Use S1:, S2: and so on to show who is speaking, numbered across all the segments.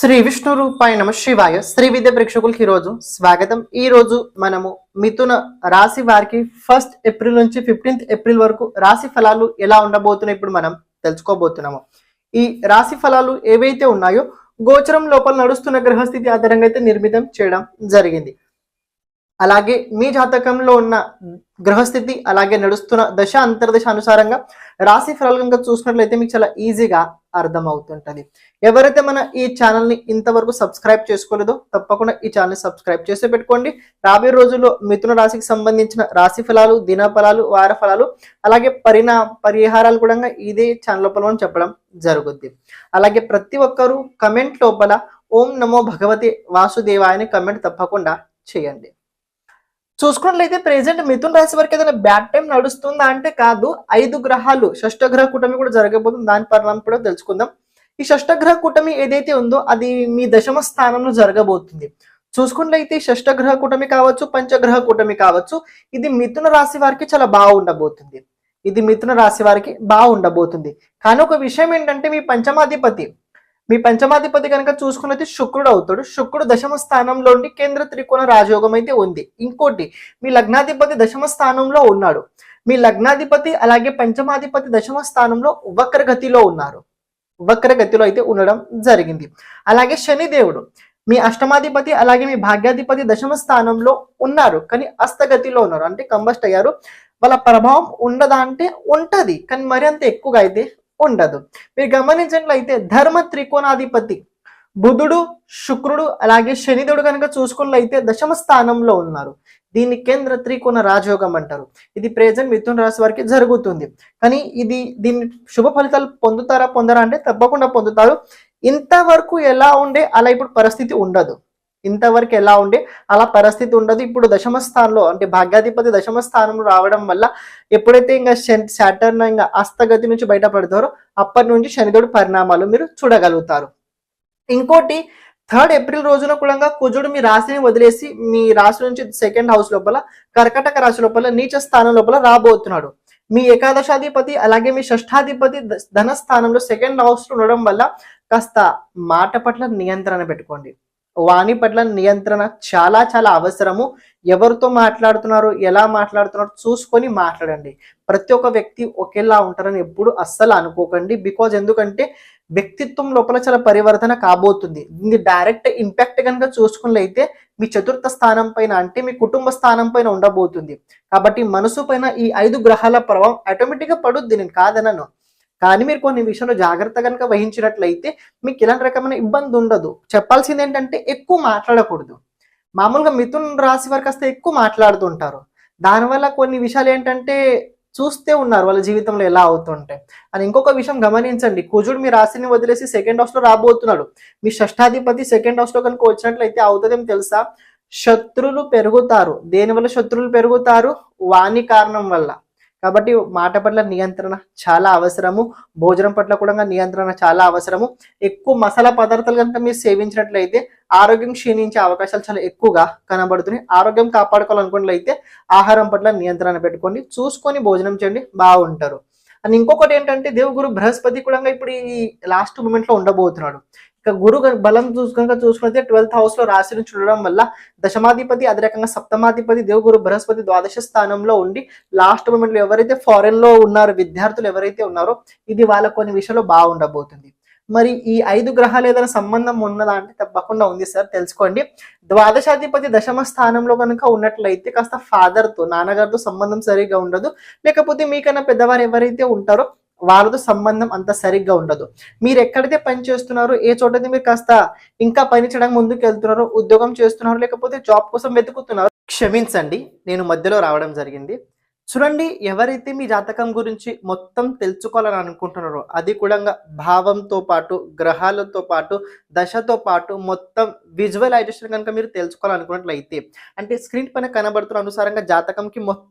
S1: శ్రీ విష్ణు రూపాయ నమ శివాయ. శ్రీ విద్య ప్రేక్షకులకి ఈరోజు స్వాగతం. ఈ రోజు మనము మిథున రాశి వారికి ఫస్ట్ ఏప్రిల్ నుంచి ఫిఫ్టీన్త్ ఏప్రిల్ వరకు రాశి ఫలాలు ఎలా ఉండబోతున్నాయి ఇప్పుడు మనం తెలుసుకోబోతున్నాము. ఈ రాశి ఫలాలు ఏవైతే ఉన్నాయో గోచరం లోపల నడుస్తున్న గ్రహస్థితి ఆధారంగా అయితే నిర్మితం చేయడం జరిగింది. అలాగే మీ జాతకంలో ఉన్న గ్రహస్థితి అలాగే నడుస్తున్న దశ అంతర్దశ అనుసారంగా రాశి ఫలాలు కనుక చూసినట్లయితే మీకు చాలా ఈజీగా అర్థం అవుతుంటది ఎవరైతే మన ఈ ఛానల్ని ఇంతవరకు సబ్స్క్రైబ్ చేసుకోలేదో తప్పకుండా ఈ ఛానల్ సబ్స్క్రైబ్ చేసి పెట్టుకోండి. రాబోయే రోజుల్లో మిథున రాశికి సంబంధించిన రాశి ఫలాలు దిన ఫలాలు వార ఫలాలు అలాగే పరిణా పరిహారాలు కూడా ఇదే ఛానల్ లోపల మనం చెప్పడం జరుగుద్ది. అలాగే ప్రతి ఒక్కరూ కమెంట్ లోపల ఓం నమో భగవతి వాసుదేవాయని కమెంట్ తప్పకుండా చేయండి. చూసుకున్నట్లయితే ప్రెసెంట్ మిథున్ రాశి వారికి ఏదైనా బ్యాడ్ టైం నడుస్తుందా అంటే కాదు. ఐదు గ్రహాలు షష్ఠ గ్రహ కూటమి కూడా జరగబోతుంది. దాని పరిణామం కూడా తెలుసుకుందాం. ఈ షష్ఠ గ్రహ కూటమి ఏదైతే ఉందో అది మీ దశమ స్థానంలో జరగబోతుంది. చూసుకున్నట్లయితే షష్ఠ గ్రహ కూటమి కావచ్చు పంచగ్రహ కూటమి కావచ్చు ఇది మిథున రాశి వారికి చాలా బాగుండబోతుంది. ఇది మిథున రాశి వారికి బాగుండబోతుంది. కానీ ఒక విషయం ఏంటంటే మీ పంచమాధిపతి మీ పంచమాధిపతి కనుక చూసుకున్నది శుక్రుడు అవుతాడు. శుక్రుడు దశమ స్థానంలో ఉండి కేంద్ర త్రికోణ రాజయోగం అయితే ఉంది. ఇంకోటి మీ లగ్నాధిపతి దశమ స్థానంలో ఉన్నాడు. మీ లగ్నాధిపతి అలాగే పంచమాధిపతి దశమ స్థానంలో వక్రగతిలో ఉన్నారు. వక్రగతిలో అయితే ఉండడం జరిగింది. అలాగే శనిదేవుడు మీ అష్టమాధిపతి అలాగే మీ భాగ్యాధిపతి దశమ స్థానంలో ఉన్నారు. కానీ అస్తగతిలో ఉన్నారు. అంటే కంబస్ట్ అయ్యారు వాళ్ళ ప్రభావం ఉండదా అంటే ఉంటది. కానీ మరి అంత ఎక్కువగా అయితే ఉండదు. మీరు గమనించినట్లయితే ధర్మ త్రికోణాధిపతి బుధుడు శుక్రుడు అలాగే శనిధుడు కనుక చూసుకున్నట్లయితే దశమ స్థానంలో ఉన్నారు. దీన్ని కేంద్ర త్రికోణ రాజయోగం అంటారు. ఇది ప్రెజెంట్ మిథున రాశి వారికి జరుగుతుంది. కానీ ఇది దీన్ని శుభ ఫలితాలు పొందుతారా పొందరా అంటే తప్పకుండా పొందుతారు. ఇంతవరకు ఎలా ఉండే అలా ఇప్పుడు పరిస్థితి ఉండదు. ఇంతవరకు ఎలా ఉండే? అలా పరిస్థితి ఉండదు. ఇప్పుడు దశమ స్థానంలో అంటే భాగ్యాధిపతి దశమ స్థానంలో రావడం వల్ల ఎప్పుడైతే ఇంకా సాటర్న్ ఇంకా అస్తగతి నుంచి బయటపడతారో అప్పటి నుంచి శనిదేవుడు పరిణామాలు మీరు చూడగలుగుతారు. ఇంకోటి థర్డ్ ఏప్రిల్ రోజున కూడా కుజుడు మీ రాశిని వదిలేసి మీ రాశి నుంచి సెకండ్ హౌస్ లోపల కర్కటక రాశి లోపల నీచ స్థానం లోపల రాబోతున్నాడు. మీ ఏకాదశాధిపతి అలాగే మీ షష్ఠాధిపతి ధనస్థానంలో ధన స్థానంలో సెకండ్ హౌస్లో ఉండడం వల్ల కాస్త మాట పట్ల నియంత్రణ పెట్టుకోండి. వాణి పట్ల నియంత్రణ చాలా చాలా అవసరము. ఎవరితో మాట్లాడుతున్నారు ఎలా మాట్లాడుతున్నారు చూసుకొని మాట్లాడండి. ప్రతి ఒక్క వ్యక్తి ఒకేలా ఉంటారని ఎప్పుడు అస్సలు అనుకోకండి. బికాజ్ ఎందుకంటే వ్యక్తిత్వం లోపల చాలా పరివర్తన కాబోతుంది. ఇది డైరెక్ట్ ఇంపాక్ట్ కనుక చూసుకున్నట్లయితే మీ చతుర్థ స్థానం పైన అంటే మీ కుటుంబ స్థానం పైన ఉండబోతుంది. కాబట్టి మనసు పైన ఈ ఐదు గ్రహాల ప్రభావం ఆటోమేటిక్గా పడుద్ది. నేను కాదనను. కానీ మీరు కొన్ని విషయంలో జాగ్రత్త కనుక వహించినట్లయితే మీకు ఇలాంటి రకమైన ఇబ్బంది ఉండదు. చెప్పాల్సింది ఏంటంటే ఎక్కువ మాట్లాడకూడదు. మామూలుగా మిథున్ రాశి వారు కాస్త ఎక్కువ మాట్లాడుతుంటారు దానివల్ల కొన్ని విషయాలు ఏంటంటే చూస్తే ఉన్నారు వాళ్ళ జీవితంలో ఎలా అవుతుంటాయి అని ఇంకొక విషయం గమనించండి. కుజుడు మీ రాశిని వదిలేసి సెకండ్ హౌస్లో రాబోతున్నాడు. మీ షష్ఠాధిపతి సెకండ్ హౌస్లో కనుక వచ్చినట్లయితే అవుతుందేమో తెలుసా? శత్రులు పెరుగుతారు. దేనివల్ల శత్రువులు పెరుగుతారు? వాణి కారణం వల్ల. కాబట్టి మాట పట్ల నియంత్రణ చాలా అవసరము భోజనం పట్ల కూడా నియంత్రణ చాలా అవసరము. ఎక్కువ మసాలా పదార్థాలు కనుక మీరు సేవించినట్లయితే ఆరోగ్యం క్షీణించే అవకాశాలు చాలా ఎక్కువగా కనబడుతున్నాయి. ఆరోగ్యం కాపాడుకోవాలనుకున్నట్లయితే ఆహారం పట్ల నియంత్రణ పెట్టుకోండి చూసుకొని భోజనం చేయండి బాగుంటారు. అండ్ ఇంకొకటి ఏంటంటే దేవుగురు బృహస్పతి కూడా ఇప్పుడు ఈ లాస్ట్ మూమెంట్లో ఉండబోతున్నాడు. ఇక గురు బలం చూసుకనుక చూసుకుంటే ట్వెల్త్ హౌస్లో రాశిని చూడడం వల్ల దశమాధిపతి అదే రకంగా సప్తమాధిపతి దేవగురు బృహస్పతి ద్వాదశ స్థానంలో ఉండి లాస్ట్ మూమెంట్లో ఎవరైతే ఫారెన్లో ఉన్నారో విద్యార్థులు ఎవరైతే ఉన్నారో ఇది వాళ్ళ కొన్ని విషయంలో బాగుండబోతుంది. మరి ఈ ఐదు గ్రహాలు ఏదైనా సంబంధం ఉన్నదా అంటే తప్పకుండా ఉంది సార్ తెలుసుకోండి. ద్వాదశాధిపతి దశమ స్థానంలో కనుక ఉన్నట్లయితే కాస్త ఫాదర్తో తో నాన్నగారితో సంబంధం సరిగ్గా ఉండదు. లేకపోతే మీకన్నా పెద్దవారు ఎవరైతే ఉంటారో వాళ్ళతో సంబంధం అంత సరిగ్గా ఉండదు. మీరు ఎక్కడైతే పని చేస్తున్నారో ఏ చోటైతే మీరు కాస్త ఇంకా పని చేయడానికి ముందుకు వెళ్తున్నారో ఉద్యోగం చేస్తున్నారు లేకపోతే జాబ్ కోసం వెతుకుతున్నారు క్షమించండి నేను మధ్యలో రావడం జరిగింది. చూడండి ఎవరైతే మీ జాతకం గురించి మొత్తం తెలుసుకోవాలని అనుకుంటున్నారో అది కూడా భావంతో పాటు గ్రహాలతో పాటు దశతో పాటు మొత్తం విజువలైజేషన్ కనుక మీరు తెలుసుకోవాలనుకున్నట్లయితే అంటే స్క్రీన్ పైన కనబడుతున్న అనుసారంగా జాతకంకి మొత్తం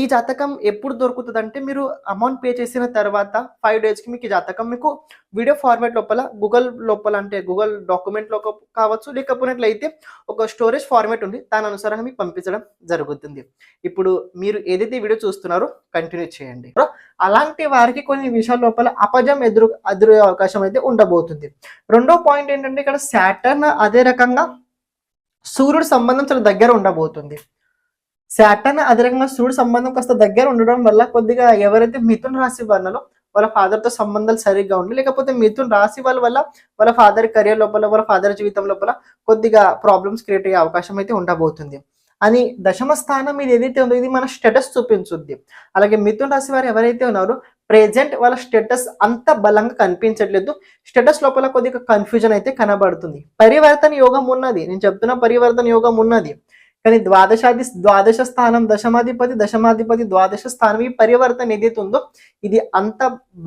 S1: ఈ జాతకం ఎప్పుడు దొరుకుతుంది అంటే మీరు అమౌంట్ పే చేసిన తర్వాత ఫైవ్ డేస్కి మీకు ఈ జాతకం మీకు వీడియో ఫార్మాట్ లోపల గూగుల్ లోపల అంటే గూగుల్ డాక్యుమెంట్లో కావచ్చు లేకపోయినట్లయితే ఒక స్టోరేజ్ ఫార్మాట్ ఉంది. దాని అనుసారంగా మీకు పంపించడం జరుగుతుంది. ఇప్పుడు మీరు ఏదైతే వీడియో చూస్తున్నారో కంటిన్యూ చేయండి. అలాంటి వారికి కొన్ని విషయాల లోపల అపజం ఎదురు ఎదురయ్యే అవకాశం అయితే ఉండబోతుంది. రెండో పాయింట్ ఏంటంటే ఇక్కడ శాటర్న్ అదే రకంగా సూర్యుడు సంబంధం చాలా దగ్గర ఉండబోతుంది. శాటర్న్ అదే సూర్యుడు సంబంధం కాస్త దగ్గర ఉండడం వల్ల కొద్దిగా ఎవరైతే మిథున్ రాశి వర్ణలో వాళ్ళ ఫాదర్తో సంబంధాలు సరిగ్గా ఉండి లేకపోతే మిథున్ రాశి వాళ్ళ వల్ల వాళ్ళ ఫాదర్ కెరియర్ లోపల వాళ్ళ ఫాదర్ జీవితం లోపల కొద్దిగా ప్రాబ్లమ్స్ క్రియేట్ అయ్యే అవకాశం అయితే ఉండబోతుంది. అని దశమ స్థానం ఇది ఏదైతే ఉందో ఇది మన స్టేటస్ చూపించుద్ది. అలాగే మిథున్ రాశి వారు ఎవరైతే ఉన్నారో ప్రెజెంట్ వాళ్ళ స్టేటస్ అంత బలంగా కనిపించట్లేదు. స్టేటస్ లోపల కొద్దిగా కన్ఫ్యూజన్ అయితే కనబడుతుంది. పరివర్తన యోగం ఉన్నది. నేను చెప్తున్న పరివర్తన యోగం ఉన్నది. కానీ ద్వాదశాది ద్వాదశ స్థానం దశమాధిపతి దశమాధిపతి ద్వాదశ స్థానం ఈ పరివర్తన ఏదైతే ఉందో ఇది అంత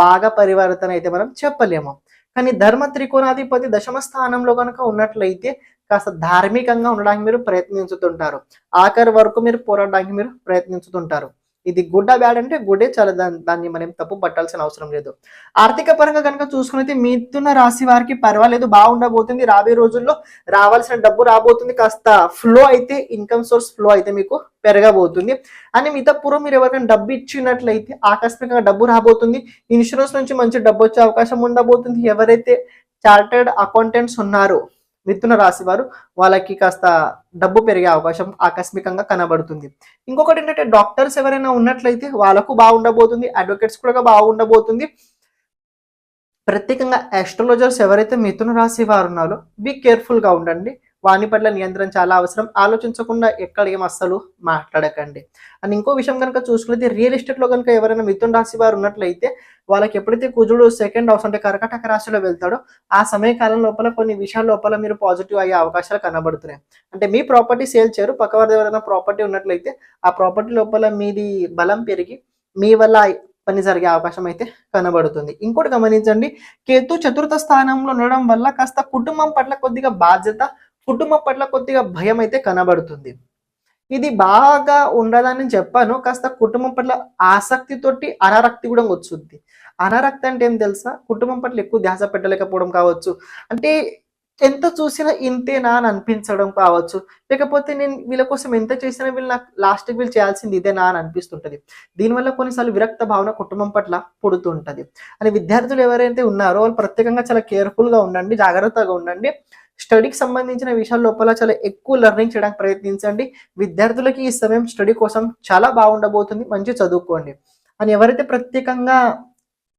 S1: బాగా పరివర్తన అయితే మనం చెప్పలేము. కానీ ధర్మ త్రికోణాధిపతి దశమ స్థానంలో కనుక ఉన్నట్లయితే కాస్త ధార్మికంగా ఉండడానికి మీరు ప్రయత్నించుతుంటారు. ఆఖరి వరకు మీరు పోరాడడానికి మీరు ప్రయత్నించుతుంటారు. ఇది గుడ్డ బ్యాడ్ అంటే గుడ్డే చాలా దాన్ని దాన్ని మనం తప్పు పట్టాల్సిన అవసరం లేదు. ఆర్థిక పరంగా కనుక చూసుకున్నైతే మిథున రాశి వారికి పర్వాలేదు బాగుండబోతుంది. రాబోయే రోజుల్లో రావాల్సిన డబ్బు రాబోతుంది. కాస్త ఫ్లో అయితే ఇన్కమ్ సోర్స్ ఫ్లో అయితే మీకు పెరగబోతుంది. అని మిగతా పూర్వం మీరు ఎవరికైనా డబ్బు ఇచ్చినట్లయితే ఆకస్మికంగా డబ్బు రాబోతుంది. ఇన్సూరెన్స్ నుంచి మంచి డబ్బు వచ్చే అవకాశం ఉండబోతుంది. ఎవరైతే చార్టర్డ్ అకౌంటెంట్స్ ఉన్నారో మిథున రాశి వారు వాళ్ళకి కాస్త డబ్బు పెరిగే అవకాశం ఆకస్మికంగా కనబడుతుంది. ఇంకొకటి ఏంటంటే డాక్టర్స్ ఎవరైనా ఉన్నట్లయితే వాళ్ళకు బాగుండబోతుంది అడ్వకేట్స్ కూడా బాగుండబోతుంది. ప్రత్యేకంగా ఆస్ట్రాలజర్స్ ఎవరైతే మిథున రాశి వారు ఉన్నారో బీ కేర్ఫుల్గా ఉండండి. వాని పట్ల నియంత్రణ చాలా అవసరం. ఆలోచించకుండా ఎక్కడ ఏం అస్సలు మాట్లాడకండి. అండ్ ఇంకో విషయం కనుక చూసుకునేది రియల్ ఎస్టేట్లో కనుక ఎవరైనా మిథున్ రాశి వారు ఉన్నట్లయితే వాళ్ళకి ఎప్పుడైతే కుజుడు సెకండ్ హౌస్ అంటే కర్కటక రాశిలో వెళ్తాడో ఆ సమయకాలం లోపల కొన్ని విషయాల లోపల మీరు పాజిటివ్ అయ్యే అవకాశాలు కనబడుతున్నాయి. అంటే మీ ప్రాపర్టీ సేల్ చేయరు. పక్క ఎవరైనా ప్రాపర్టీ ఉన్నట్లయితే ఆ ప్రాపర్టీ లోపల మీది బలం పెరిగి మీ వల్ల పని జరిగే అవకాశం అయితే కనబడుతుంది. ఇంకోటి గమనించండి కేతు చతుర్థ స్థానంలో ఉండడం వల్ల కాస్త కుటుంబం పట్ల కొద్దిగా బాధ్యత కుటుంబం పట్ల కొద్దిగా భయం అయితే కనబడుతుంది. ఇది బాగా ఉండదని నేను చెప్పాను కాస్త కుటుంబం పట్ల ఆసక్తితోటి అనారక్తి కూడా వచ్చుద్ది. అనారక్తి అంటే ఏం తెలుసా? కుటుంబం పట్ల ఎక్కువ ధ్యాస పెట్టలేకపోవడం కావచ్చు. అంటే ఎంత చూసినా ఇంతేనా అని అనిపించడం కావచ్చు. లేకపోతే నేను వీళ్ళ కోసం ఎంత చేసినా వీళ్ళు నాకు లాస్ట్కి వీళ్ళు చేయాల్సింది ఇదేనా అని అనిపిస్తుంటది. దీనివల్ల కొన్నిసార్లు విరక్త భావన కుటుంబం పట్ల పుడుతుంటది. అని విద్యార్థులు ఎవరైతే ఉన్నారో వాళ్ళు ప్రత్యేకంగా చాలా కేర్ఫుల్గా ఉండండి జాగ్రత్తగా ఉండండి. స్టడీకి సంబంధించిన విషయాల లోపల చాలా ఎక్కువ లెర్నింగ్ చేయడానికి ప్రయత్నించండి. విద్యార్థులకి ఈ సమయం స్టడీ కోసం చాలా బాగుండబోతుంది. మంచి చదువుకోండి. అని ఎవరైతే ప్రత్యేకంగా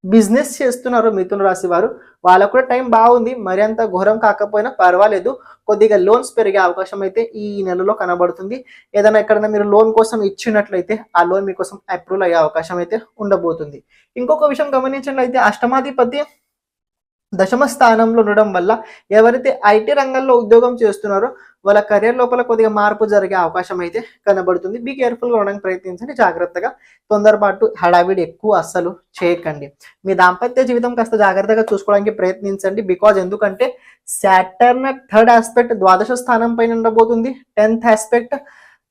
S1: బిజినెస్ చేస్తున్నారో మిథున రాశి వారు వాళ్ళకు కూడా టైం బాగుంది. మరి అంత ఘోరం కాకపోయినా పర్వాలేదు. కొద్దిగా లోన్స్ పెరిగే అవకాశం అయితే ఈ నెలలో కనబడుతుంది. ఏదైనా ఎక్కడైనా మీరు లోన్ కోసం ఇచ్చినట్లయితే ఆ లోన్ మీకోసం అప్రూవల్ అయ్యే అవకాశం అయితే ఉండబోతుంది. ఇంకొక విషయం గమనించినట్లయితే అష్టమాధిపతి దశమ స్థానంలో ఉండడం వల్ల ఎవరైతే ఐటీ రంగంలో ఉద్యోగం చేస్తున్నారో వాళ్ళ కెరియర్ లోపల కొద్దిగా మార్పు జరిగే అవకాశం అయితే కనబడుతుంది. బీ కేర్ఫుల్గా ఉండడానికి ప్రయత్నించండి. జాగ్రత్తగా తొందరపాటు హడావిడి ఎక్కువ అస్సలు చేయకండి. మీ దాంపత్య జీవితం కాస్త జాగ్రత్తగా చూసుకోవడానికి ప్రయత్నించండి. బికాజ్ ఎందుకంటే సాటర్న్ థర్డ్ ఆస్పెక్ట్ ద్వాదశ స్థానం పైన ఉండబోతుంది. టెన్త్ ఆస్పెక్ట్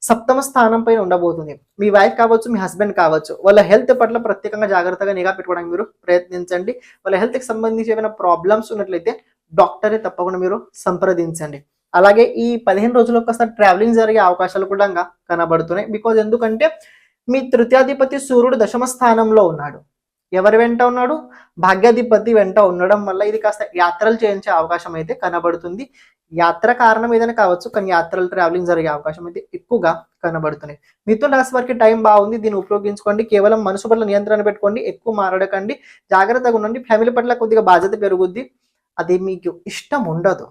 S1: సప్తమ స్థానం పైన ఉండబోతుంది. మీ వైఫ్ కావచ్చు మీ హస్బెండ్ కావచ్చు వాళ్ళ హెల్త్ పట్ల ప్రత్యేకంగా జాగ్రత్తగా నిఘా పెట్టుకోవడానికి మీరు ప్రయత్నించండి. వాళ్ళ హెల్త్కి సంబంధించి ఏమైనా ప్రాబ్లమ్స్ ఉన్నట్లయితే డాక్టర్ని తప్పకుండా మీరు సంప్రదించండి. అలాగే ఈ పదిహేను రోజుల్లో ఒకసారి ట్రావెలింగ్ జరిగే అవకాశాలు కూడా కనబడుతున్నాయి. బికాజ్ ఎందుకంటే మీ తృతీయాధిపతి సూర్యుడు దశమ స్థానంలో ఉన్నాడు. ఎవరి వెంట ఉన్నాడు? భాగ్యాధిపతి వెంట ఉండడం వల్ల ఇది కాస్త యాత్రలు చేయించే అవకాశం అయితే కనబడుతుంది. యాత్ర కారణం ఏదైనా కావచ్చు కానీ యాత్రలు ట్రావెలింగ్ జరిగే అవకాశం అయితే ఎక్కువగా కనబడుతున్నాయి. మిథున రాశి వారికి టైం బాగుంది దీన్ని ఉపయోగించుకోండి. కేవలం మనసు పట్ల నియంత్రణ పెట్టుకోండి ఎక్కువ మారడకండి జాగ్రత్తగా ఉండండి. ఫ్యామిలీ పట్ల కొద్దిగా బాధ్యత పెరుగుద్ది. అది మీకు ఇష్టం ఉండదు.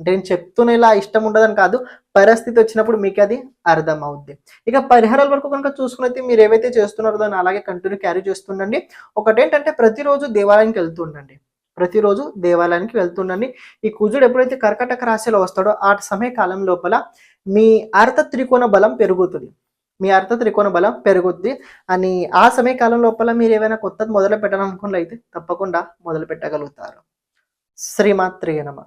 S1: అంటే నేను చెప్తూనే ఇలా ఇష్టం ఉండదని కాదు పరిస్థితి వచ్చినప్పుడు మీకు అది అర్థం అవుద్ది ఇక పరిహారాల వరకు కనుక చూసుకున్నైతే మీరు ఏవైతే చేస్తున్నారో దాన్ని అలాగే కంటిన్యూ క్యారీ చేస్తుండండి. ఒకటేంటంటే ప్రతిరోజు దేవాలయానికి వెళ్తుండండి. ప్రతిరోజు దేవాలయానికి వెళ్తుండండి. ఈ కుజుడు ఎప్పుడైతే కర్కటక రాశిలో వస్తాడో ఆ సమయకాలం లోపల మీ అర్థ త్రికోణ బలం పెరుగుతుంది. మీ అర్థ త్రికోణ బలం పెరుగుద్ది. అని ఆ సమయకాలం లోపల మీరు ఏమైనా కొత్తది మొదలు పెట్టాలనుకున్నట్లయితే తప్పకుండా మొదలు పెట్టగలుగుతారు శ్రీమాత్రేయ నమ.